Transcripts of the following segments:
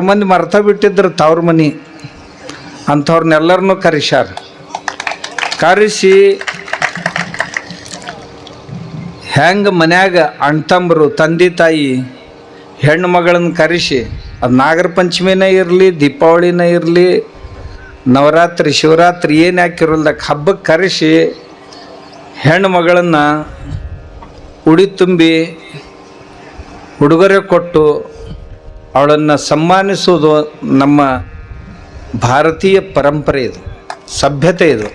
ಮಂದಿ ಮರ್ತ ಬಿಟ್ಟಿದ್ರು ತವ್ರ ಮನಿ. ಅಂಥವ್ರನ್ನೆಲ್ಲರನ್ನೂ ಕರೆಸ್ಯಾರ. ಕರೆಸಿ ಹೆಂಗೆ ಮನ್ಯಾಗ ಅಣ್ತಂಬರು, ತಂದೆ, ತಾಯಿ, ಹೆಣ್ಣು ಮಗಳನ್ನ ಕರೆಸಿ, ಅದು ನಾಗರ ಪಂಚಮಿನೇ ಇರಲಿ, ದೀಪಾವಳಿನೇ ಇರಲಿ, ನವರಾತ್ರಿ, ಶಿವರಾತ್ರಿ ಏನು ಹಾಕಿರೋದಕ್ಕೆ ಹಬ್ಬಕ್ಕೆ ಕರೆಸಿ ಹೆಣ್ಣು ಮಗಳನ್ನು ಉಡಿ ತುಂಬಿ ಉಡುಗೊರೆ ಕೊಟ್ಟು ಅವಳನ್ನು ಸನ್ಮಾನಿಸುವುದು ನಮ್ಮ ಭಾರತೀಯ ಪರಂಪರೆ ಇದು, ಸಭ್ಯತೆ ಇದು.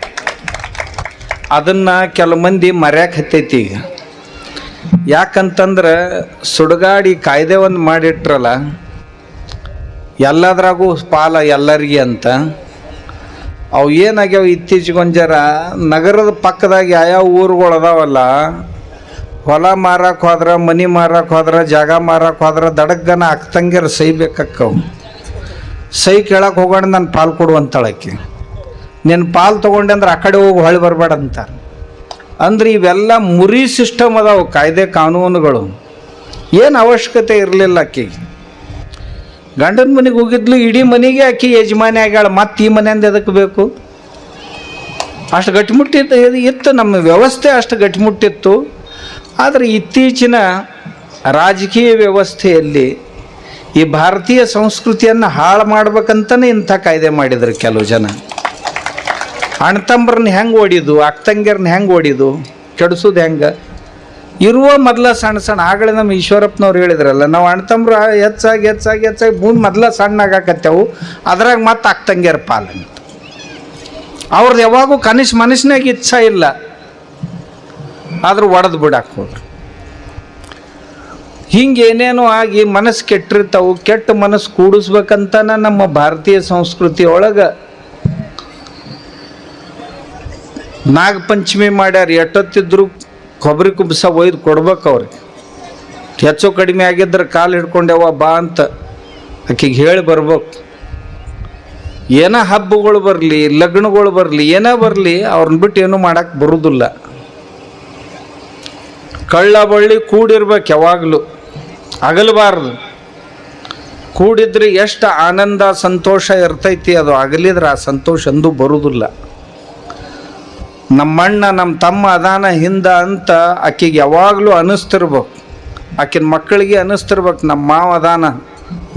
ಅದನ್ನು ಕೆಲವು ಮಂದಿ ಮರ್ಯಾಕೆ ಹತ್ತೈತಿ ಈಗ. ಯಾಕಂತಂದ್ರೆ ಸುಡುಗಾಡಿ ಕಾಯ್ದೆ ಒಂದು ಮಾಡಿಟ್ರಲ್ಲ, ಎಲ್ಲದ್ರಾಗೂ ಪಾಲ ಎಲ್ಲರಿಗೆ ಅಂತ. ಅವು ಏನಾಗ್ಯಾವ ಇತ್ತೀಚೆಗೊಂಜರ ಜರ ನಗರದ ಪಕ್ಕದಾಗ ಯಾವ್ಯಾವ ಊರುಗಳು ಅದಾವಲ್ಲ ಹೊಲ ಮಾರಕ್ಕೆ ಹೋದ್ರೆ, ಮನಿ ಮಾರಕ್ಕೆ ಹೋದ್ರೆ, ಜಾಗ ಮಾರಕ್ಕೆ ಹೋದ್ರೆ, ದಡಗ್ಗನ ಅಕ್ಕಂಗಿರ ಸೈ ಬೇಕಾಕ್ಕವು. ಸೈ ಕೇಳಕ್ಕೆ ಹೋಗೋಣ ನನ್ನ ಪಾಲು ಕೊಡು ನಿನ್ ನಿನ್ನ ಪಾಲು ತೊಗೊಂಡೆ ಅಂದ್ರೆ ಆ ಕಡೆ ಹೋಗಿ ಹೊಳಿ ಬರಬೇಡ ಅಂತಾರೆ. ಅಂದ್ರೆ ಇವೆಲ್ಲ ಮುರಿ ಸಿಸ್ಟಮ್ ಅದಾವು ಕಾಯ್ದೆ ಕಾನೂನುಗಳು. ಏನು ಅವಶ್ಯಕತೆ ಇರಲಿಲ್ಲ ಆಕಿಗೆ ಗಂಡನ ಮನೆಗೆ ಹೋಗಿದ್ಲು, ಇಡೀ ಮನೆಗೆ ಆಕಿ ಯಜಮಾನಿ ಆಗ್ಯಾಳ, ಮತ್ತೆ ಈ ಮನೆಯಿಂದ ಎದಕ್ಕೆ ಬೇಕು? ಅಷ್ಟು ಗಟ್ಟಿಮುಟ್ಟಿತ್ತು ಇತ್ತು, ನಮ್ಮ ವ್ಯವಸ್ಥೆ ಅಷ್ಟು ಗಟ್ಟಿಮುಟ್ಟಿತ್ತು ಆದರೆ ಇತ್ತೀಚಿನ ರಾಜಕೀಯ ವ್ಯವಸ್ಥೆಯಲ್ಲಿ ಈ ಭಾರತೀಯ ಸಂಸ್ಕೃತಿಯನ್ನು ಹಾಳು ಮಾಡ್ಬೇಕಂತಲೇ ಇಂಥ ಕಾಯ್ದೆ ಮಾಡಿದ್ರು ಕೆಲವು ಜನ. ಅಣ್ತಂಬ್ರನ್ನ ಹೆಂಗೆ ಓಡಿದು ಅಕ್ಕಂಗಿಯರ್ನ ಹೆಂಗೆ ಓಡಿದು, ಕೆಡಿಸೋದು ಹೆಂಗೆ? ಇರುವ ಮೊದಲ ಸಣ್ಣ ಸಣ್ಣ, ಆಗಲೇ ನಮ್ಮ ಈಶ್ವರಪ್ಪನವ್ರು ಹೇಳಿದ್ರಲ್ಲ, ನಾವು ಅಣ್ತಂಬ್ರ ಹೆಚ್ಚಾಗಿ ಹೆಚ್ಚಾಗಿ ಹೆಚ್ಚಾಗಿ ಭೂಮಿ ಮೊದಲ ಸಣ್ಣ ಅದ್ರಾಗ ಮತ್ತೆ ಅಕ್ತಂಗ್ಯರ ಪಾಲನೆ. ಅವ್ರದ್ದು ಯಾವಾಗೂ ಕನಿಷ್ಠ ಮನಸ್ಸಿನಾಗ ಇಚ್ಛಾ ಇಲ್ಲ. ಆದ್ರೂ ಒಡೆದು ಬಿಡಕ್ಕೆ ಹೋದ್ರು ಹಿಂಗೆ ಏನೇನೋ ಆಗಿ ಮನಸ್ಸು ಕೆಟ್ಟಿರ್ತಾವು, ಕೆಟ್ಟ ಮನಸ್ಸು ಕೂಡಿಸ್ಬೇಕಂತನ ನಮ್ಮ ಭಾರತೀಯ ಸಂಸ್ಕೃತಿ ಒಳಗೆ ನಾಗಪಂಚಮಿ ಮಾಡ್ಯಾರ, ಎಷ್ಟೊತ್ತಿದ್ರು ಕೊಬ್ಬರಿ ಕುಬ್ಸ ಒಯ್ದು ಕೊಡ್ಬೇಕು ಅವ್ರಿಗೆ. ಹೆಚ್ಚು ಕಡಿಮೆ ಆಗಿದ್ರೆ ಕಾಲು ಹಿಡ್ಕೊಂಡೆವ ಬಾ ಅಂತ ಆಕಿಗೆ ಹೇಳಿ ಬರ್ಬೇಕು. ಏನೋ ಹಬ್ಬಗಳು ಬರಲಿ, ಲಗ್ನಗಳು ಬರಲಿ, ಏನೇ ಬರಲಿ, ಅವ್ರನ್ನ ಬಿಟ್ಟು ಏನೂ ಮಾಡೋಕ್ಕೆ ಬರೋದಿಲ್ಲ. ಕಳ್ಳ ಬಳ್ಳಿ ಕೂಡಿರ್ಬೇಕು ಯಾವಾಗಲೂ. ಅಗಲಬಾರ್ದು. ಕೂಡಿದ್ರೆ ಎಷ್ಟು ಆನಂದ, ಸಂತೋಷ ಇರ್ತೈತಿ ಅದು ಅಗಲಿದ್ರೆ ಆ ಸಂತೋಷ ಅಂದು ಬರುವುದಿಲ್ಲ ನಮ್ಮಣ್ಣ ನಮ್ಮ ತಮ್ಮ ಅದಾನ ಹಿಂದ ಅಂತ ಆಕೆಗೆ ಯಾವಾಗಲೂ ಅನ್ನಿಸ್ತಿರ್ಬೇಕು ಆಕಿನ ಮಕ್ಕಳಿಗೆ ಅನ್ನಿಸ್ತಿರ್ಬೇಕು ನಮ್ಮ ಮಾವ ಅದಾನ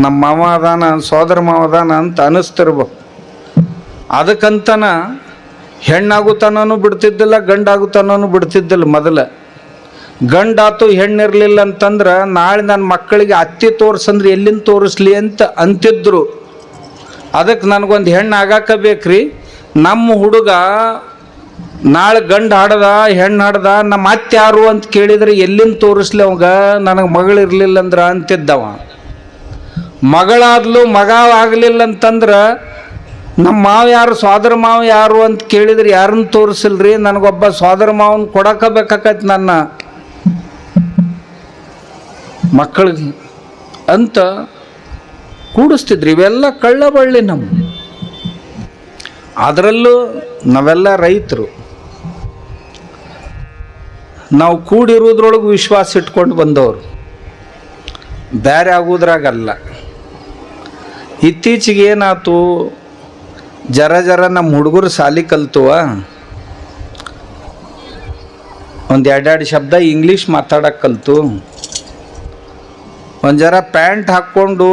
ನಮ್ಮ ಮಾವ ಅದಾನ, ಸೋದರ ಮಾವ ಅದಾನ ಅಂತ ಅನ್ನಿಸ್ತಿರ್ಬೇಕು ಅದಕ್ಕಂತನ ಹೆಣ್ಣಾಗುತ್ತಾನೂ ಬಿಡ್ತಿದ್ದಿಲ್ಲ ಗಂಡಾಗುತ್ತಾನೂ ಬಿಡ್ತಿದ್ದಿಲ್ಲ ಮೊದಲ. ಗಂಡಾತು ಹೆಣ್ಣಿರಲಿಲ್ಲ ಅಂತಂದ್ರೆ ನಾಳೆ ನನ್ನ ಮಕ್ಕಳಿಗೆ ಅತ್ತಿ ತೋರ್ಸಂದ್ರೆ ಎಲ್ಲಿಂದ ತೋರಿಸ್ಲಿ ಅಂತ ಅಂತಿದ್ರು. ಅದಕ್ಕೆ ನನಗೊಂದು ಹೆಣ್ಣು ಆಗಾಕ ಬೇಕ್ರಿ ನಮ್ಮ ಹುಡುಗ ನಾಳೆ ಗಂಡು ಹಾಡ್ದ ಹೆಣ್ಣು ಹಾಡ್ದ, ನಮ್ಮ ಅತ್ತೆ ಯಾರು ಅಂತ ಕೇಳಿದ್ರೆ ಎಲ್ಲಿಂದ ತೋರಿಸ್ಲಿ ಅವಾಗ? ನನಗೆ ಮಗಳು ಇರಲಿಲ್ಲ ಅಂದ್ರೆ ಅಂತಿದ್ದವ. ಮಗಳಾದ್ಲು ಮಗ ಆಗಲಿಲ್ಲ ಅಂತಂದ್ರೆ ನಮ್ಮ ಮಾವ ಯಾರು ಸೋದರ ಮಾವ ಯಾರು ಅಂತ ಕೇಳಿದ್ರೆ ಯಾರನ್ನು ತೋರಿಸಿಲ್ರಿ? ನನಗೊಬ್ಬ ಸೋದರ ಮಾವನ ಕೊಡಕ ಬೇಕಾಕೈತಿ ನನ್ನ. ಮಕ್ಕಳಿಗೆ ಅಂತ ಕೂಡಿಸ್ತಿದ್ರು. ಇವೆಲ್ಲ ಕಳ್ಳ ಬಳ್ಳಿ ನಮ್ಮ ಅದರಲ್ಲೂ ನಾವೆಲ್ಲ ರೈತರು. ನಾವು ಕೂಡಿರೋದ್ರೊಳಗೆ ವಿಶ್ವಾಸ ಇಟ್ಕೊಂಡು ಬಂದವರು. ಬೇರೆ ಆಗೋದ್ರಾಗಲ್ಲ. ಇತ್ತೀಚೆಗೆ ಏನಾಯ್ತು ಜರ ಜರ ನಮ್ಮ ಹುಡುಗರು ಸಾಲಿ ಕಲ್ತುವ. ಒಂದು ಎರಡೆರಡು ಶಬ್ದ ಇಂಗ್ಲೀಷ್ ಮಾತಾಡಕ್ಕೆ ಕಲ್ತು. ಒಂದು ಜರ ಪ್ಯಾಂಟ್ ಹಾಕ್ಕೊಂಡು,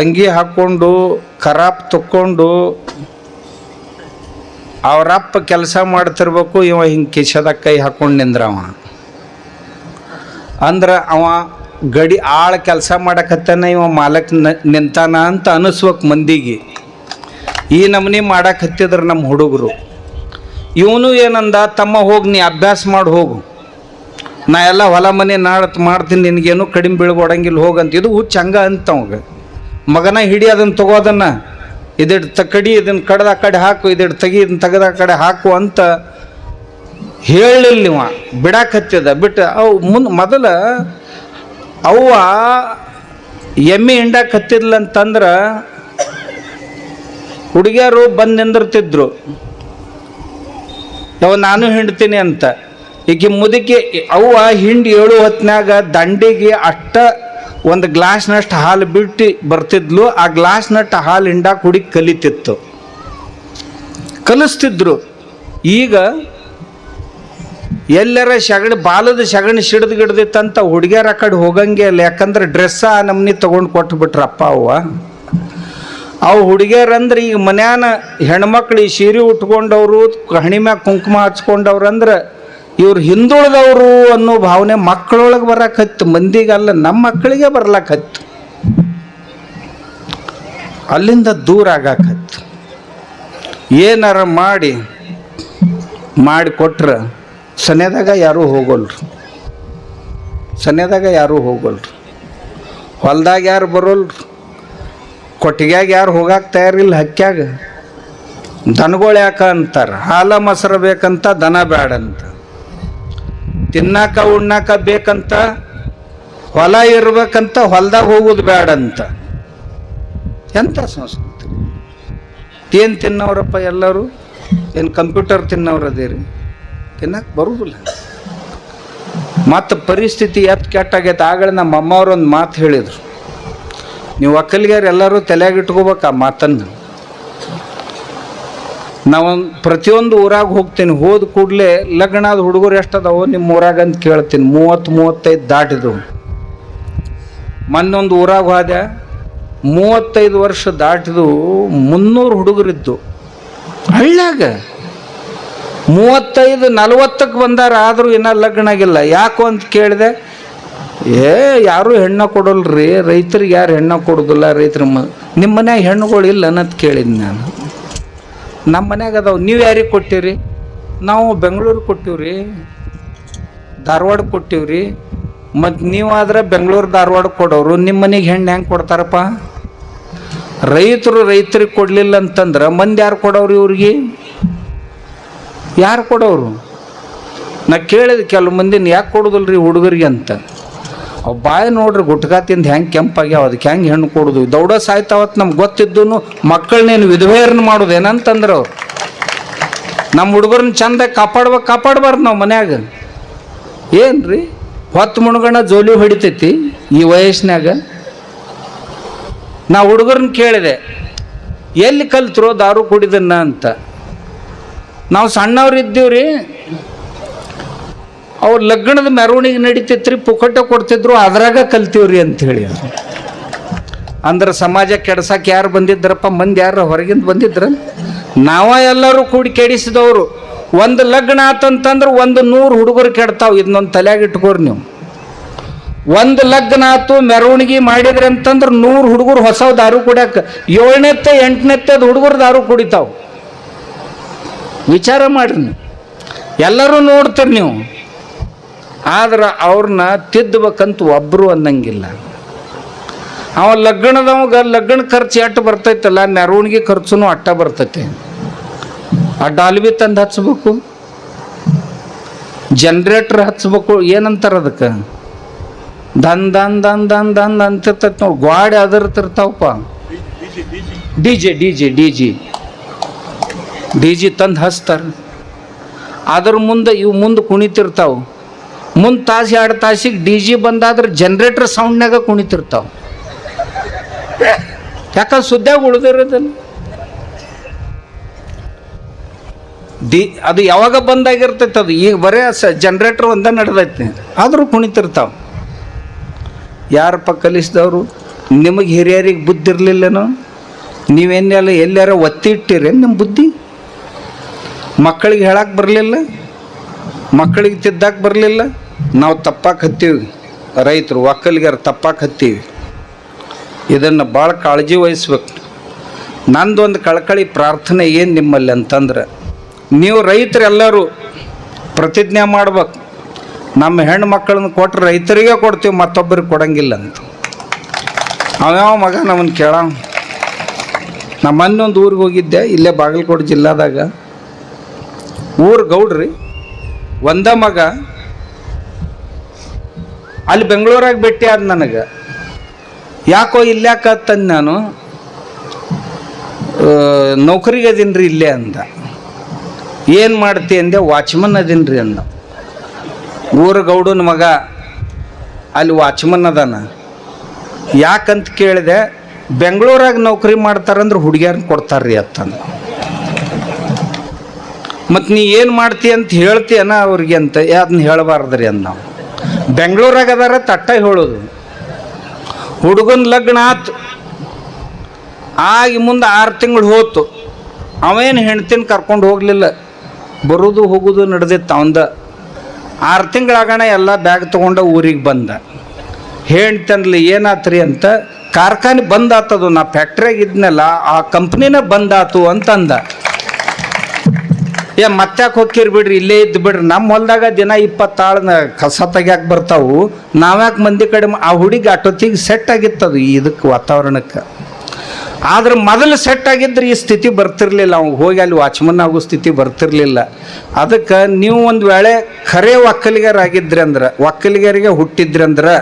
ಅಂಗಿ ಹಾಕ್ಕೊಂಡು ಖರಾಬ್ ತಕ್ಕೊಂಡು, ಅವರಪ್ಪ ಕೆಲಸ ಮಾಡ್ತಿರ್ಬೇಕು, ಇವ ಹಿಂಗೆ ಕಿಶದಾಗ ಕೈ ಹಾಕ್ಕೊಂಡು ನಿಂದ್ರವ ಅಂದ್ರೆ ಅವ ಗಡಿ ಆಳ ಕೆಲಸ ಮಾಡಕತ್ತಾನ, ಇವ ಮಾಲಕ್ ನಿಂತಾನ ಅಂತ ಅನಿಸ್ಬೇಕು ಮಂದಿಗೆ. ಈ ನಮೂನಿ ಮಾಡಕ್ಕೆ ಹತ್ತಿದ್ರು ನಮ್ಮ ಹುಡುಗರು. ಇವನು ಏನಂದ, ತಮ್ಮ ಹೋಗಿ ನೀ ಅಭ್ಯಾಸ ಮಾಡಿ ಹೋಗು. ನಾ ಎಲ್ಲ ಹೊಲ ಮನೆ ನಾಳೆ ಮಾಡ್ತೀನಿ, ನಿನಗೇನು ಕಡಿಮೆ ಬೀಳ್ಬೋಡಂಗಿಲ್ಲ ಹೋಗಂತ ಇದು ಹುಚ್ಚ ಹಂಗ ಅಂತ ಅವಾಗ. ಮಗನ ಹಿಡಿ ಅದನ್ನು ತಗೋದನ್ನ ಇದಿಟ್ಟು ತ ಕಡಿ ಇದನ್ನು ಕಡ್ದ ಆ ಕಡೆ ಹಾಕು ಇದಿಟ್ಟು ತೆಗಿ ಇದನ್ನು ತೆಗೆದ ಕಡೆ ಹಾಕು ಅಂತ ಹೇಳಿಲ್ಲ ಇವ. ಬಿಡಾಕತ್ತಿದ. ಬಿಟ್ಟು ಅವು ಮುಂದೆ ಮೊದಲ ಅವ್ವ ಎಮ್ಮೆ ಹಿಂಡಾಕ್ ಹತ್ತಿದ್ಲಂತಂದ್ರೆ ಹುಡುಗಿಯರು ಬಂದು ನಿಂದಿರ್ತಿದ್ರು. ಯಾವ ನಾನು ಹಿಂಡ್ತೀನಿ ಅಂತ. ಈಕೆ ಮುದುಕಿ ಅವ್ವ ಹಿಂಡಿ ಏಳು ಹೊತ್ತಿನಾಗ ದಂಡಿಗೆ ಅಷ್ಟ ಒಂದು ಗ್ಲಾಸ್ನಷ್ಟು ಹಾಲು ಬಿಟ್ಟು ಬರ್ತಿದ್ಲು. ಆ ಗ್ಲಾಸ್ನಷ್ಟು ಹಾಲು ಹಿಂಡಾಕ ಹುಡಿ ಕಲಿತಿತ್ತು. ಕಲಿಸ್ತಿದ್ರು. ಈಗ ಎಲ್ಲರ ಶಗಣ, ಬಾಲದ ಶಗಣ ಸಿಡ್ದು ಗಿಡದಿತ್ತಂತ ಹುಡುಗಿಯರ ಕಡೆ ಹೋಗಂಗೆ ಇಲ್ಲ. ಯಾಕಂದ್ರೆ ಡ್ರೆಸ್ಸ ಆ ನಮ್ನಿ ತಗೊಂಡು ಕೊಟ್ಟು ಬಿಟ್ರಪ್ಪ ಅವ್ವ. ಅವು ಹುಡುಗಿಯರಂದ್ರೆ ಈಗ ಮನ್ಯಾನ ಹೆಣ್ಮಕ್ಳು ಈ ಸೀರೆ ಉಟ್ಕೊಂಡವರು ಹಣಿಮ್ಯಾಗ ಕುಂಕುಮ ಹಚ್ಕೊಂಡವ್ರು ಅಂದ್ರೆ ಇವ್ರು ಹಿಂದುಳಿದವರು ಅನ್ನೋ ಭಾವನೆ ಮಕ್ಕಳೊಳಗೆ ಬರಕತ್ತು ಮಂದಿಗಲ್ಲ, ನಮ್ಮ ಮಕ್ಕಳಿಗೆ ಬರ್ಲಾಕತ್ತು ಅಲ್ಲಿಂದ ದೂರ ಆಗಾಕತ್ತು ಏನಾರ ಮಾಡಿ ಮಾಡಿ ಕೊಟ್ರೆ ಸನ್ಯದಾಗ ಯಾರೂ ಹೋಗೋಲ್ರು. ಸನ್ಯದಾಗ ಯಾರೂ ಹೋಗೋಲ್ರು. ಹೊಲ್ದಾಗ ಯಾರು ಬರೋಲ್ರು. ಕೊಟ್ಟಿಗ್ಯಾಗ ಯಾರು ಹೋಗಾಕ ತಯಾರಿಲ್ಲ ಹಕ್ಕ್ಯಾಗ ದನಗಳು ಯಾಕ ಅಂತಾರೆ? ಹಾಲ ಮೊಸರು ಬೇಕಂತ ದನ ಬ್ಯಾಡಂತ ತಿನ್ನಾಕ, ಉಣ್ಣಾಕ ಬೇಕಂತ, ಹೊಲ ಇರ್ಬೇಕಂತ ಹೊಲ್ದಾಗ ಹೋಗೋದು ಅಂತ ಎಂಥ ಸಂಸ್ಕೃತಿ? ಏನು ತಿನ್ನವ್ರಪ್ಪ ಎಲ್ಲರೂ? ಏನು ಕಂಪ್ಯೂಟರ್ ತಿನ್ನೋರು ಅದೇರಿ ತಿನ್ನಕ್ಕೆ ಬರುವುದಿಲ್ಲ ಮತ್ತು ಪರಿಸ್ಥಿತಿ ಎತ್ತು ಕೆಟ್ಟಾಗೈತೆ. ಆಗಲೇ ನಮ್ಮ ಅಮ್ಮವ್ರು ಒಂದು ಮಾತು ಹೇಳಿದರು. ನೀವು ಒಕ್ಕಲಿಗರು ಎಲ್ಲರೂ ತಲೆಯಾಗ ಇಟ್ಕೋಬೇಕು ಆ ಮಾತನ್ನು. ನಾವೊಂದು ಪ್ರತಿಯೊಂದು ಊರಾಗ ಹೋಗ್ತೀನಿ, ಹೋದ ಕೂಡಲೇ ಲಗ್ನಾದ ಹುಡುಗರು ಎಷ್ಟದಾವೋ ನಿಮ್ಮ ಊರಾಗ ಅಂತ ಕೇಳ್ತೀನಿ. ಮೂವತ್ತು ಮೂವತ್ತೈದು ದಾಟಿದ್ರು ಮೊನ್ನೊಂದು ಊರಾಗ ಹೋದೆ, ಮೂವತ್ತೈದು ವರ್ಷ ದಾಟಿದು ಮುನ್ನೂರು ಹುಡುಗರಿದ್ದು. ಹಳ್ಳ್ಯಾಗ ಮೂವತ್ತೈದು ನಲವತ್ತಕ್ಕೆ ಬಂದಾರ, ಆದರೂ ಇನ್ನೂ ಲಗ್ನ ಆಗಿಲ್ಲ. ಯಾಕೋ ಅಂತ ಕೇಳಿದೆ, ಏ, ಯಾರು ಹೆಣ್ಣ ಕೊಡೋಲ್ರಿ, ರೈತರಿಗೆ ಯಾರು ಹೆಣ್ಣು ಕೊಡೋದಿಲ್ಲ, ರೈತರ ಮ ನಿಮ್ಮ ಮನ್ಯಾಗ ಹೆಣ್ಣುಗಳು ಇಲ್ಲ ಅನ್ನೋದು ಕೇಳಿದ್ದೆ ನಾನು. ನಮ್ಮ ಮನ್ಯಾಗ ಅದಾವ. ನೀವು ಯಾರಿಗೆ ಕೊಟ್ಟಿರಿ? ನಾವು ಬೆಂಗಳೂರು ಕೊಟ್ಟಿವ್ರಿ. ಧಾರವಾಡ ಕೊಟ್ಟಿವ್ರಿ. ಮತ್ತು ನೀವಾದ್ರೆ ಬೆಂಗಳೂರು, ಧಾರವಾಡ ಕೊಡೋರು. ನಿಮ್ಮ ಮನೆಗೆ ಹೆಣ್ಣು ಹೆಂಗೆ ಕೊಡ್ತಾರಪ್ಪ? ರೈತರು ರೈತರಿಗೆ ಕೊಡಲಿಲ್ಲ ಅಂತಂದ್ರೆ ಮಂದಿ ಯಾರು ಕೊಡೋರು ಇವ್ರಿಗೆ? ಯಾರು ಕೊಡೋರು ನಾ ಕೇಳಿದ ಕೆಲವು ಮಂದಿನ ಯಾಕೆ ಕೊಡೋದಲ್ರಿ ಹುಡುಗರಿಗೆ ಅಂತ? ಅವ್ ಬಾಯಿ ನೋಡ್ರಿ ಗುಟ್ಕಾ ತಿಂದು ಹೆಂಗೆ ಕೆಂಪಾಗ್ಯಾವ ಅದಕ್ಕೆ ಹೆಂಗೆ ಹೆಣ್ಣು ಕೊಡೋದು? ದೌಡ ಸಾಯ್ತಾವತ್ತು ನಮ್ಗೆ ಗೊತ್ತಿದ್ದು ಮಕ್ಕಳನ್ನೇನು ವಿಧವೆಯರನ್ನ ಮಾಡೋದು ಏನಂತಂದ್ರೆ ನಮ್ಮ ಹುಡುಗರನ್ನ ಚಂದ ಕಾಪಾಡ್ಬೇಕು ಕಾಪಾಡ್ಬಾರ್ದು ನಾವು ಮನ್ಯಾಗ. ಏನು ಹೊತ್ತು ಮುಣಗಣ ಜೋಲಿ ಹೊಡಿತೈತಿ ಈ ವಯಸ್ಸಿನಾಗ ನಾ ಹುಡುಗರನ್ನ ಕೇಳಿದೆ, ಎಲ್ಲಿ ಕಲ್ತ್ರೋ ದಾರು ಕುಡಿದನ್ನ ಅಂತ. ನಾವು ಸಣ್ಣವ್ರು ಇದ್ದೀವ್ರಿ ಅವ್ರ ಲಗ್ನದ ಮೆರವಣಿಗೆ ನಡೀತಿತ್ರಿ, ಪುಕಟ ಕೊಡ್ತಿದ್ರು, ಅದ್ರಾಗ ಕಲ್ತೀವ್ರಿ ಅಂತ ಹೇಳಿ ಅಂದ್ರೆ ಸಮಾಜ ಕೆಡ್ಸಕ್ಕೆ ಯಾರು ಬಂದಿದ್ರಪ್ಪ ಮಂದಿ ಯಾರು ಹೊರಗಿಂದ ಬಂದಿದ್ರ? ನಾವ ಎಲ್ಲರೂ ಕೂಡಿ ಕೆಡಿಸಿದವರು. ಒಂದು ಲಗ್ನ ಆತಂತಂದ್ರೆ ಒಂದು ನೂರು ಹುಡುಗರು ಕೆಡ್ತಾವೆ. ಇದನ್ನೊಂದು ತಲೆಯಾಗ ಇಟ್ಕೋರಿ ನೀವು. ಒಂದು ಲಗ್ನ ಆತು, ಮೆರವಣಿಗೆ ಮಾಡಿದ್ರಿ ಅಂತಂದ್ರೆ ನೂರು ಹುಡುಗರು ಹೊಸ ದಾರು ಕುಡಿಯಕ್ಕೆ ಏಳನೇತ್ತೆ, ಎಂಟನೇತ್ತದ ಹುಡುಗರು ದಾರು ಕುಡಿತಾವೆ. ವಿಚಾರ ಮಾಡ್ರಿ ನೀವು. ಎಲ್ಲರೂ ನೋಡ್ತೀರಿ ನೀವು. ಆದ್ರೆ ಅವ್ರನ್ನ ತಿದ್ದಬೇಕಂತ ಒಬ್ಬರು ಅನ್ನಂಗಿಲ್ಲ. ಅವ ಲಗ್ನದವಾಗ ಲಗ್ನ ಖರ್ಚು ಎಟ್ಟು ಬರ್ತೈತಲ್ಲ ಮೆರವಣಿಗೆ ಖರ್ಚುನು ಅಟ್ಟ ಬರ್ತೈತೆ. ಆ ಡಾಲ್ಬಿ ತಂದು ಹಚ್ಬೇಕು. ಜನ್ರೇಟ್ರ್ ಹಚ್ಬೇಕು, ಏನಂತಾರ ಅದಕ್ಕೆ? ದನ್ ದನ್ ದನ್ ದನ್ ದನ್ ಅಂತಿರ್ತೈತೆ ನೋಡಿ, ಗ್ವಾಡಿ ಅದರ್ತಿರ್ತಾವಪ್ಪ. D J D J, D G. D G ತಂದು ಹಚ್ತಾರೆ. ಅದ್ರ ಮುಂದೆ ಇವು ಮುಂದೆ ಕುಣಿತಿರ್ತಾವ. ಮುಂದೆ ತಾಸು, ಎರಡು ತಾಸಿಗೆ ಡಿ ಜಿ ಬಂದಾದ್ರೆ ಜನ್ರೇಟರ್ ಸೌಂಡ್ನಾಗ ಕುಣಿತಿರ್ತಾವೆ. ಯಾಕಂದ್ರೆ ಸುದ್ದಾಗ ಉಳ್ದಿರೋದಲ್ಲ ಡಿ, ಅದು ಯಾವಾಗ ಬಂದಾಗಿರ್ತೈತೆ ಅದು? ಈಗ ಬರೇ ಸ ಜನ್ರೇಟ್ರ್ ಒಂದೇ ನಡೆದೈತಿ ಆದರೂ ಕುಣಿತಿರ್ತಾವ. ಯಾರಪ್ಪ ಕಲಿಸಿದವರು? ನಿಮಗೆ ಹಿರಿಯರಿಗೆ ಬುದ್ಧಿ ಇರಲಿಲ್ಲನೋ? ನೀವೇನೆಲ್ಲ ಎಲ್ಲಾರ ಒತ್ತಿ ಇಟ್ಟಿರಿ ನಿಮ್ಮ ಬುದ್ಧಿ? ಮಕ್ಕಳಿಗೆ ಹೇಳಕ್ಕೆ ಬರಲಿಲ್ಲ? ಮಕ್ಕಳಿಗೆ ತಿದ್ದಕ್ಕೆ ಬರಲಿಲ್ಲ? ನಾವು ತಪ್ಪಾಕ ಹತ್ತೀವಿ. ರೈತರು, ಒಕ್ಕಲಿಗರು ತಪ್ಪಾಕ ಹತ್ತೀವಿ. ಇದನ್ನು ಭಾಳ ಕಾಳಜಿ ವಹಿಸ್ಬೇಕು. ನಂದೊಂದು ಕಳಕಳಿ ಪ್ರಾರ್ಥನೆ ಏನು ನಿಮ್ಮಲ್ಲಿ ಅಂತಂದ್ರೆ, ನೀವು ರೈತರೆಲ್ಲರೂ ಪ್ರತಿಜ್ಞೆ ಮಾಡ್ಬೇಕು. ನಮ್ಮ ಹೆಣ್ಣು ಮಕ್ಕಳನ್ನ ಕೊಟ್ಟರೆ ರೈತರಿಗೆ ಕೊಡ್ತೀವಿ ಮತ್ತೊಬ್ಬರಿಗೆ ಕೊಡಂಗಿಲ್ಲ ಅಂತ. ಅವ್ಯಾವ ಮಗ ನಮ್ಮನ್ನು ಕೇಳ. ನಮ್ಮ ಒಂದು ಊರಿಗೆ ಹೋಗಿದ್ದೆ, ಇಲ್ಲೇ ಬಾಗಲಕೋಟೆ ಜಿಲ್ಲಾದಾಗ. ಊರು ಗೌಡ್ರಿ, ಒಂದ ಮಗ ಅಲ್ಲಿ ಬೆಂಗಳೂರಾಗ ಭೇಟಿ ಆದ ನನಗೆ. ಯಾಕೋ ಇಲ್ಯಾಕ ನಾನು? ನೌಕರಿಗೆ ಅದೀನಿ ರೀ ಇಲ್ಲೇ ಅಂದ. ಏನು ಮಾಡ್ತಿ ಅಂದೆ, ವಾಚ್ಮನ್ ಅದೀನಿ ರೀ ಅಂದ. ಊರ ಗೌಡನ ಮಗ ಅಲ್ಲಿ ವಾಚ್ಮನ್ ಅದಾನ. ಯಾಕಂತ ಕೇಳಿದೆ, ಬೆಂಗಳೂರಾಗ ನೌಕರಿ ಮಾಡ್ತಾರಂದ್ರೆ ಹುಡುಗಿಯರ್ನ ಕೊಡ್ತಾರ್ರಿ ಅಂತಂದು ಮತ್ತು ನೀ ಏನು ಮಾಡ್ತಿ ಅಂತ ಹೇಳ್ತೀಯನ ಅವ್ರಿಗೆ ಅಂತ ಅದನ್ನ ಹೇಳಬಾರ್ದ್ರಿ ಅಂದ ನಾವು. ಬೆಂಗಳೂರಾಗ ಅದಾರ, ತಟ್ಟ ಹೇಳೋದು. ಹುಡುಗನ ಲಗ್ನ ಆತು. ಆಗಿ ಮುಂದೆ ಆರು ತಿಂಗಳು ಹೋತು. ಅವೇನು ಹೆಣ್ತಿನ ಕರ್ಕೊಂಡು ಹೋಗಲಿಲ್ಲ. ಬರೋದು ಹೋಗೋದು ನಡೆದಿತ್ತು ಅವಂದ. ಆರು ತಿಂಗಳಾಗಣ ಎಲ್ಲ ಬ್ಯಾಗ್ ತೊಗೊಂಡ ಊರಿಗೆ ಬಂದ. ಹೇಳ್ತನ್ಲಿ ಏನಾತ್ರಿ ಅಂತ. ಕಾರ್ಖಾನೆ ಬಂದಾತದು ನಾ ಫ್ಯಾಕ್ಟ್ರಿಯಾಗ ಇದ್ನಲ್ಲ, ಆ ಕಂಪ್ನಿನ ಬಂದಾತು ಅಂತಂದ. ಏ ಮತ್ತಾಕೆ ಹೋಗ್ಕಿರ್ ಬಿಡ್ರಿ, ಇಲ್ಲೇ ಇದ್ದು ಬಿಡ್ರಿ. ನಮ್ಮ ಹೊಲ್ದಾಗ ದಿನ ಇಪ್ಪತ್ತಾಳನ ಕಸ ತೆಗ್ಯಾಕ ಬರ್ತಾವು. ನಾವ್ಯಾಕೆ ಮಂದಿ ಕಡೆ ಆ ಹುಡುಗಿ ಅಟೊತ್ತಿಗೆ ಸೆಟ್ ಆಗಿತ್ತದು ಇದಕ್ಕೆ ವಾತಾವರಣಕ್ಕೆ. ಆದ್ರೆ ಮೊದಲು ಸೆಟ್ ಆಗಿದ್ರೆ ಈ ಸ್ಥಿತಿ ಬರ್ತಿರ್ಲಿಲ್ಲ. ಅವ್ನು ಹೋಗಿ ಅಲ್ಲಿ ವಾಚ್ಮನ್ ಆಗೋ ಸ್ಥಿತಿ ಬರ್ತಿರ್ಲಿಲ್ಲ. ಅದಕ್ಕೆ ನೀವು ಒಂದು ವೇಳೆ ಖರೆ ಒಕ್ಕಲಿಗರಾಗಿದ್ರಿ ಅಂದ್ರೆ, ಒಕ್ಕಲಿಗರಿಗೆ ಹುಟ್ಟಿದ್ರಿ ಅಂದ್ರೆ,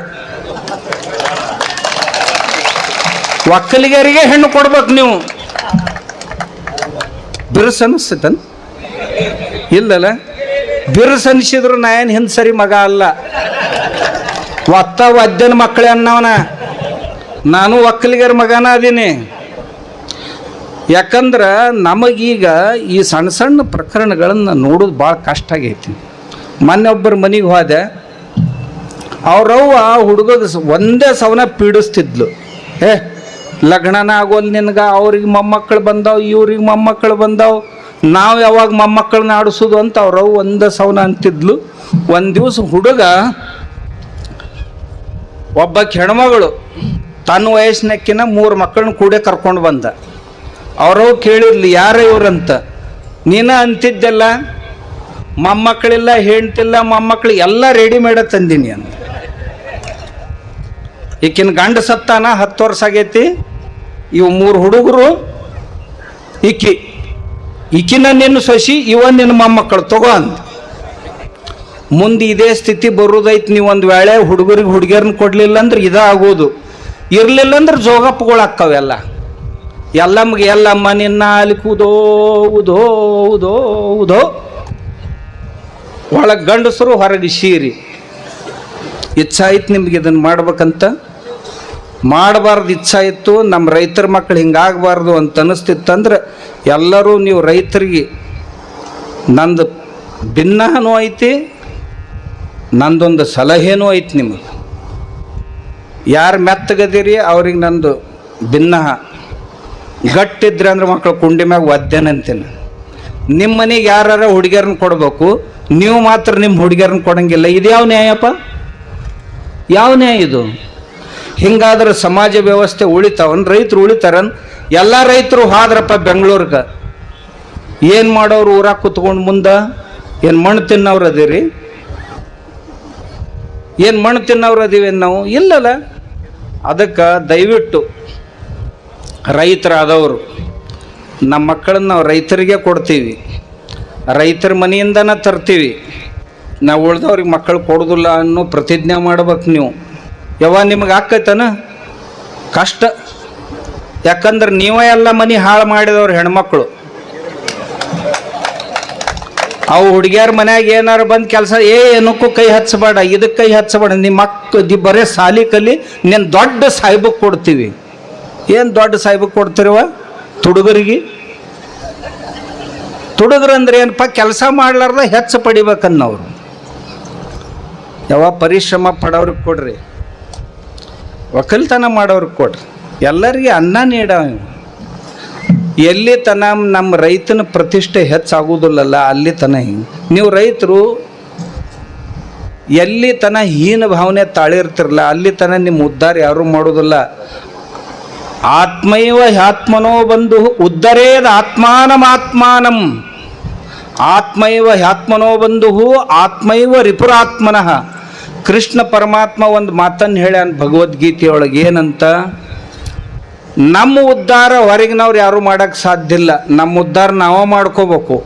ಒಕ್ಕಲಿಗರಿಗೆ ಹೆಣ್ಣು ಕೊಡ್ಬೇಕು ನೀವು. ಬಿರುಸು ಇಲ್ಲಲ್ಲ? ಬಿರುಸು ಅನಿಸಿದ್ರು ನಾ ಏನು ಹಿಂದೆ ಸರಿ ಮಗ ಅಲ್ಲ. ಒತ್ತ ಒದ್ದನ ಮಕ್ಕಳೇ ಅನ್ನವನ. ನಾನು ಒಕ್ಕಲಿಗರ ಮಗನ ಅದೀನಿ. ಯಾಕಂದ್ರೆ ನಮಗೀಗ ಈ ಸಣ್ಣ ಸಣ್ಣ ಪ್ರಕರಣಗಳನ್ನು ನೋಡೋದು ಭಾಳ ಕಷ್ಟ ಆಗೈತಿ. ಮೊನ್ನೆ ಒಬ್ಬರ ಮನೆಗೆ ಹೋದೆ. ಅವ್ರವ್ವ ಹುಡುಗದ ಒಂದೇ ಸವನ ಪೀಡಿಸ್ತಿದ್ಲು. ಏ, ಲಗ್ನನ ಆಗೋಲ್ ನಿನ್ಗೆ, ಅವ್ರಿಗೆ ಮೊಮ್ಮಕ್ಕಳು ಬಂದಾವ್, ಇವ್ರಿಗೆ ಮೊಮ್ಮಕ್ಕಳು ಬಂದಾವ್. ನಾವು ಯಾವಾಗ ಮೊಮ್ಮಕ್ಕಳನ್ನ ಆಡಿಸೋದು ಅಂತ ಅವ್ರವ್ವ ಒಂದು ಸೌನ ಅಂತಿದ್ಲು. ಒಂದು ದಿವಸ ಹುಡುಗ ಒಬ್ಬ ಕೆಣಮಗಳು ತನ್ನ ವಯಸ್ಸಿನಕ್ಕಿನ ಮೂರು ಮಕ್ಕಳನ್ನ ಕೂಡೆ ಕರ್ಕೊಂಡು ಬಂದ. ಅವರವು ಕೇಳಿರ್ಲಿ ಯಾರ ಇವ್ರಂತ ನೀನ ಅಂತಿದ್ದೆಲ್ಲ? ಮೊಮ್ಮಕ್ಕಳಿಲ್ಲ ಹೆಣ್ತಿಲ್ಲ ಮೊಮ್ಮಕ್ಕಳು ಎಲ್ಲ ರೆಡಿಮೇಡ ತಂದೀನಿ ಅಂತ ಈಕಿನ ಗಂಡ ಸತ್ತಾನ, ಹತ್ತು ವರ್ಷ ಆಗೈತಿ. ಇವು ಮೂರು ಹುಡುಗರು, ಈಕಿ ಈಕಿನ ನಿನ್ನ ಸಸಿ, ಇವ ನಿನ್ನ ಮೊಮ್ಮಕ್ಕಳು, ತಗೋ ಅಂತ ಮುಂದೆ ಇದೇ ಸ್ಥಿತಿ ಬರೋದೈತಿ ನೀವು ಒಂದು ವೇಳೆ ಹುಡುಗರಿಗೆ ಹುಡುಗಿಯರನ್ನ ಕೊಡಲಿಲ್ಲ ಅಂದ್ರೆ ಇದಾಗೋದು ಇರಲಿಲ್ಲ ಅಂದ್ರೆ ಜೋಗಪ್ಪಗಳು ಅಕ್ಕವೆಲ್ಲ ಎಲ್ಲಮ್ಮಗೆ ಎಲ್ಲಮ್ಮ ನಿನ್ನ ಅಲ್ಲಿ ಕೂದೋ, ಉದೋ ಉದೋ ಉದೋ. ಒಳಗೆ ಗಂಡಸರು ಹೊರಗೆ ಸೀರಿ. ಇತ್ತು ನಿಮ್ಗೆ ಇದನ್ನು ಮಾಡ್ಬೇಕಂತ? ಮಾಡಬಾರ್ದು ಇಚ್ಛಾ ಇತ್ತು, ನಮ್ಮ ರೈತರ ಮಕ್ಕಳು ಹಿಂಗಾಗಬಾರ್ದು ಅಂತ ಅನಿಸ್ತಿತ್ತಂದ್ರೆ ಎಲ್ಲರೂ ನೀವು ರೈತರಿಗೆ ನಂದು ಭಿನ್ನನೂ ಐತಿ, ನಂದೊಂದು ಸಲಹೆನೂ ಐತಿ ನಿಮಗೆ. ಯಾರು ಮೆತ್ತಗದಿರಿ ಅವ್ರಿಗೆ ನಂದು ಭಿನ್ನ. ಗಟ್ಟಿದ್ರೆ ಅಂದ್ರೆ ಮಕ್ಕಳು ಕುಂಡಿ ಮ್ಯಾಗ ಒದ್ದೇನಂತೀನಿ ನಿಮ್ಮ ಮನೆಗೆ ಯಾರ ಹುಡುಗಿಯರನ್ನ ಕೊಡಬೇಕು, ನೀವು ಮಾತ್ರ ನಿಮ್ಮ ಹುಡುಗಿಯರನ್ನ ಕೊಡಂಗಿಲ್ಲ. ಇದು ಯಾವ ನ್ಯಾಯಪ್ಪ? ಯಾವ ನ್ಯಾಯ ಇದು? ಹಿಂಗಾದ್ರೆ ಸಮಾಜ ವ್ಯವಸ್ಥೆ ಉಳಿತಾವನ್ ರೈತರು ಉಳಿತಾರನ್, ಎಲ್ಲ ರೈತರು ಹಾದ್ರಪ್ಪ ಬೆಂಗಳೂರಿಗೆ. ಏನು ಮಾಡೋರು ಊರಾಗ ಕುತ್ಕೊಂಡು ಮುಂದೆ? ಏನು ಮಣ್ಣು ತಿನ್ನೋರು ಅದೀರಿ? ಏನು ಮಣ್ಣು ತಿನ್ನೋರು ಅದೀವಿ ನಾವು? ಇಲ್ಲಲ್ಲ. ಅದಕ್ಕೆ ದಯವಿಟ್ಟು ರೈತರಾದವರು ನಮ್ಮ ಮಕ್ಕಳನ್ನ ನಾವು ರೈತರಿಗೆ ಕೊಡ್ತೀವಿ. ರೈತರ ಮನೆಯಿಂದನೇ ತರ್ತೀವಿ. ನಾವು ಉಳ್ದವ್ರಿಗೆ ಮಕ್ಕಳು ಕೊಡೋದಿಲ್ಲ ಅನ್ನೋ ಪ್ರತಿಜ್ಞೆ ಮಾಡ್ಬೇಕು ನೀವು. ಯಾವ ನಿಮಗೆ ಆಕೈತನ? ಕಷ್ಟ. ಯಾಕಂದ್ರೆ ನೀವೇ ಎಲ್ಲ ಮನೆ ಹಾಳು ಮಾಡಿದವ್ರು ಹೆಣ್ಮಕ್ಳು. ಅವು ಹುಡುಗಿಯರ ಮನ್ಯಾಗ ಏನಾರ ಬಂದು ಕೆಲಸ, ಏ, ಏನಕ್ಕೂ ಕೈ ಹಚ್ಚಬೇಡ ಇದಕ್ಕೆ ಕೈ ಹಚ್ಚಬೇಡ. ನಿಮ್ಮ ಮಕ್ಕ ದಿ ಬರೇ ಸಾಲಿ ಕಲಿ, ನೀನು ದೊಡ್ಡ ಸಾಯ್ಬಕ್ಕೆ ಕೊಡ್ತೀವಿ. ಏನು ದೊಡ್ಡ ಸಾಯ್ಬಕ್ಕೆ ಕೊಡ್ತಿರುವ ತುಡುಗರಿಗೆ. ತುಡುಗರಂದ್ರೆ ಏನಪ್ಪ, ಕೆಲಸ ಮಾಡ್ಲಾರ್ದ ಹೆಚ್ಚು ಪಡಿಬೇಕನ್ನವ್ರು ಯಾವ ಪರಿಶ್ರಮ ಪಡೋರಿಗೆ ಕೊಡ್ರಿ. ಒಕ್ಕಲ್ತನ ಮಾಡೋರು ಕೊಡ್ರಿ ಎಲ್ಲರಿಗೆ ಅನ್ನ ನೀಡ. ಎಲ್ಲಿ ತನ ನಮ್ಮ ರೈತನ ಪ್ರತಿಷ್ಠೆ ಹೆಚ್ಚಾಗುವುದಿಲ್ಲಲ್ಲ ಅಲ್ಲಿ ತನ ಹಿಂಗೆ. ನೀವು ರೈತರು, ಎಲ್ಲಿ ತನ ಹೀನ ಭಾವನೆ ತಾಳಿರ್ತಿರಲ್ಲ ಅಲ್ಲಿ ತನ ನಿಮ್ಮ ಉದ್ಧಾರ ಯಾರೂ ಮಾಡೋದಿಲ್ಲ. ಆತ್ಮೈವ ಹ್ಯಾತ್ಮನೋ ಬಂಧು ಉದ್ಧರೇದ ಆತ್ಮಾನಮಾತ್ಮಾನಂ. ಆತ್ಮೈವ ಹ್ಯಾತ್ಮನೋ ಬಂಧು ಆತ್ಮೈವ ರಿಪುರಾತ್ಮನಃ. ಕೃಷ್ಣ ಪರಮಾತ್ಮ ಒಂದು ಮಾತನ್ನು ಹೇಳ್ಯಾನ ಭಗವದ್ಗೀತೆಯೊಳಗೆ ಏನಂತ? ನಮ್ಮ ಉದ್ಧಾರ ಹೊರಗಿನವ್ರು ಯಾರು ಮಾಡೋಕ್ಕೆ ಸಾಧ್ಯ ಇಲ್ಲ. ನಮ್ಮ ಉದ್ಧಾರ ನಾವೇ ಮಾಡ್ಕೋಬೇಕು.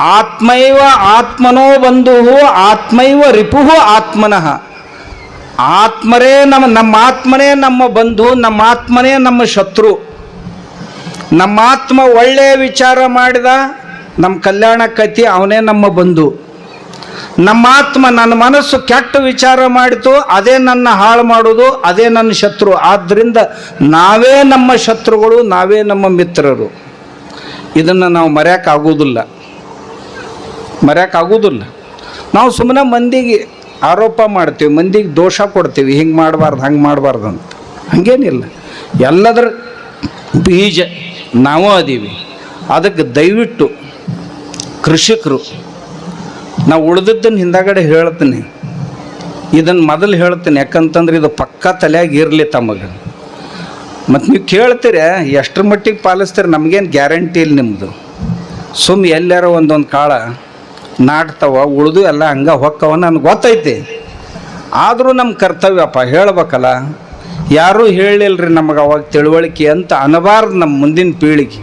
ಆತ್ಮೈವ ಆತ್ಮನೋ ಬಂಧು ಆತ್ಮೈವ ರಿಪುಹು ಆತ್ಮನಃ. ಆತ್ಮರೇ ನಮ್ಮ ನಮ್ಮ ಆತ್ಮನೇ ನಮ್ಮ ಬಂಧು, ನಮ್ಮ ಆತ್ಮನೇ ನಮ್ಮ ಶತ್ರು. ನಮ್ಮ ಆತ್ಮ ಒಳ್ಳೆಯ ವಿಚಾರ ಮಾಡಿದ ನಮ್ಮ ಕಲ್ಯಾಣ ಕತಿ ಅವನೇ ನಮ್ಮ ಬಂಧು. ನಮ್ಮ ಆತ್ಮ ನನ್ನ ಮನಸ್ಸು ಕೆಟ್ಟ ವಿಚಾರ ಮಾಡಿತು, ಅದೇ ನನ್ನ ಹಾಳು ಮಾಡೋದು, ಅದೇ ನನ್ನ ಶತ್ರು. ಆದ್ದರಿಂದ ನಾವೇ ನಮ್ಮ ಶತ್ರುಗಳು, ನಾವೇ ನಮ್ಮ ಮಿತ್ರರು. ಇದನ್ನು ನಾವು ಮರೆಯೋಕ್ಕಾಗೋದಿಲ್ಲ ಮರೆಯೋಕ್ಕಾಗೋದಿಲ್ಲ ನಾವು ಸುಮ್ಮನೆ ಮಂದಿಗೆ ಆರೋಪ ಮಾಡ್ತೀವಿ, ಮಂದಿಗೆ ದೋಷ ಕೊಡ್ತೀವಿ, ಹಿಂಗೆ ಮಾಡಬಾರ್ದು, ಹಂಗೆ ಮಾಡಬಾರ್ದು ಅಂತ. ಹಾಗೇನಿಲ್ಲ. ಎಲ್ಲದರ ಬೀಜ ನಾವು ಅದೀವಿ. ಅದಕ್ಕೆ ದಯವಿಟ್ಟು ಕೃಷಿಕರು ನಾವು ಉಳಿದದ್ದನ್ನು ಹಿಂದಾಗಡೆ ಹೇಳ್ತೀನಿ. ಇದನ್ನು ಮೊದಲು ಹೇಳ್ತೀನಿ. ಯಾಕಂತಂದ್ರೆ ಇದು ಪಕ್ಕ ತಲೆಯಾಗಿ ಇರಲಿ ತಮಗೆ. ಮತ್ತು ನೀವು ಕೇಳ್ತೀರ, ಎಷ್ಟರ ಮಟ್ಟಿಗೆ ಪಾಲಿಸ್ತೀರಿ ನಮಗೇನು ಗ್ಯಾರಂಟಿ ಇಲ್ಲ ನಿಮ್ಮದು ಸುಮ್ಮ ಎಲ್ಲಾರ ಒಂದೊಂದು ಕಾಳ ನಾಟ್ತವ, ಉಳಿದು ಎಲ್ಲ ಹಂಗೆ ಹೊಕ್ಕವ ನನಗೆ ಗೊತ್ತೈತಿ. ಆದರೂ ನಮ್ಮ ಕರ್ತವ್ಯಪ್ಪ ಹೇಳ್ಬೇಕಲ್ಲ. ಯಾರೂ ಹೇಳಿಲ್ರಿ ನಮಗೆ ಅವಾಗ ತಿಳುವಳಿಕೆ ಅಂತ ಅನಬಾರ್ದು ನಮ್ಮ ಮುಂದಿನ ಪೀಳಿಗೆ.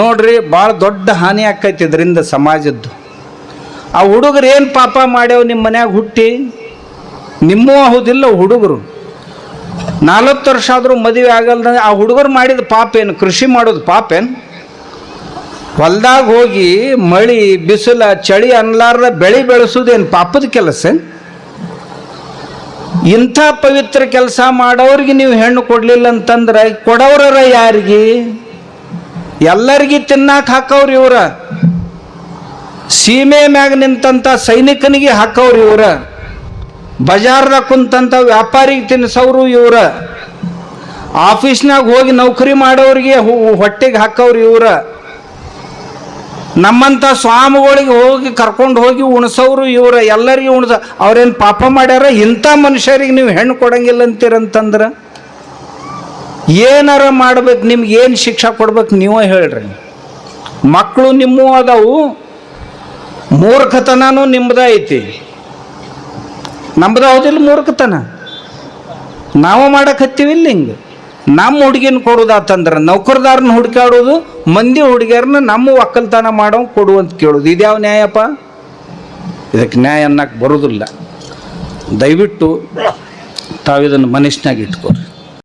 ನೋಡ್ರಿ ಭಾಳ ದೊಡ್ಡ ಹಾನಿ ಆಕೈತಿ ಇದರಿಂದ ಸಮಾಜದ್ದು. ಆ ಹುಡುಗರು ಏನು ಪಾಪ ಮಾಡ್ಯಾವ ನಿಮ್ಮ ಮನ್ಯಾಗ ಹುಟ್ಟಿ? ನಿಮ್ಮೂ ಹೌದಿಲ್ಲ ಹುಡುಗರು. ನಾಲ್ವತ್ತು ವರ್ಷ ಆದರೂ ಮದುವೆ ಆಗಲ್ದ ಆ ಹುಡುಗರು ಮಾಡಿದ ಪಾಪ ಏನು? ಕೃಷಿ ಮಾಡೋದು ಪಾಪ ಏನು? ಹೊಲ್ದಾಗ ಹೋಗಿ ಮಳಿ, ಬಿಸಿಲ, ಚಳಿ ಅನ್ಲಾರ್ದ ಬೆಳೆ ಬೆಳೆಸೋದೇನು ಪಾಪದ ಕೆಲಸ? ಇಂಥ ಪವಿತ್ರ ಕೆಲಸ ಮಾಡೋರಿಗೆ ನೀವು ಹೆಣ್ಣು ಕೊಡಲಿಲ್ಲ ಅಂತಂದ್ರೆ ಕೊಡೋರರ ಯಾರಿಗೆ? ಎಲ್ಲರಿಗೆ ತಿನ್ನಾಕ ಹಾಕವ್ರಿ ಇವ್ರ. ಸೀಮೆ ಮ್ಯಾಗ ನಿಂತಂಥ ಸೈನಿಕನಿಗೆ ಹಾಕವ್ರು ಇವ್ರ. ಬಜಾರ್ದಾಗ ಕುಂತಂಥ ವ್ಯಾಪಾರಿಗೆ ತಿನ್ಸವ್ರು ಇವ್ರ. ಆಫೀಸ್ನಾಗ ಹೋಗಿ ನೌಕರಿ ಮಾಡೋರಿಗೆ ಹೊಟ್ಟೆಗೆ ಹಾಕವ್ರು ಇವ್ರ. ನಮ್ಮಂಥ ಸ್ವಾಮಿಗಳಿಗೆ ಹೋಗಿ ಕರ್ಕೊಂಡು ಹೋಗಿ ಉಣಿಸೋರು ಇವ್ರ. ಎಲ್ಲರಿಗೂ ಉಣಿಸ, ಅವ್ರೇನು ಪಾಪ ಮಾಡ್ಯಾರ? ಇಂಥ ಮನುಷ್ಯರಿಗೆ ನೀವು ಹೆಣ್ಣು ಕೊಡಂಗಿಲ್ಲ ಅಂತೀರಂತಂದ್ರೆ? ಏನಾರ ಮಾಡ್ಬೇಕು, ನಿಮ್ಗೆ ಏನು ಶಿಕ್ಷೆ ಕೊಡ್ಬೇಕು ನೀವೇ ಹೇಳ್ರಿ. ಮಕ್ಕಳು ನಿಮ್ಮೂ ಅದಾವು. ಮೂರ್ಖತನನೂ ನಿಮ್ಮದೈತಿ ಐತಿ. ನಮ್ದು ಹೌದಿಲ್ಲ ಮೂರ್ಖತನ? ನಾವು ಮಾಡಕತ್ತೀವಿ ಹತ್ತೀವಿಲ್ಲ ಹಿಂಗೆ? ನಮ್ಮ ಹುಡುಗಿನ ಕೊಡೋದಾತಂದ್ರೆ ನೌಕರದಾರನ ಹುಡುಕಾಡೋದು ಮಂದಿ ಹುಡುಗಿಯರನ್ನ ನಮ್ಮ ಒಕ್ಕಲ್ತನ ಮಾಡೋ ಕೊಡು ಅಂತ ಕೇಳೋದು. ಇದ್ಯಾವ ನ್ಯಾಯಪ್ಪ? ಇದಕ್ಕೆ ನ್ಯಾಯ ಅನ್ನಕ್ಕೆ ಬರೋದಿಲ್ಲ. ದಯವಿಟ್ಟು ತಾವಿದನ್ನು ಮನಸ್ಸಿನಾಗ ಇಟ್ಕೊರಿ.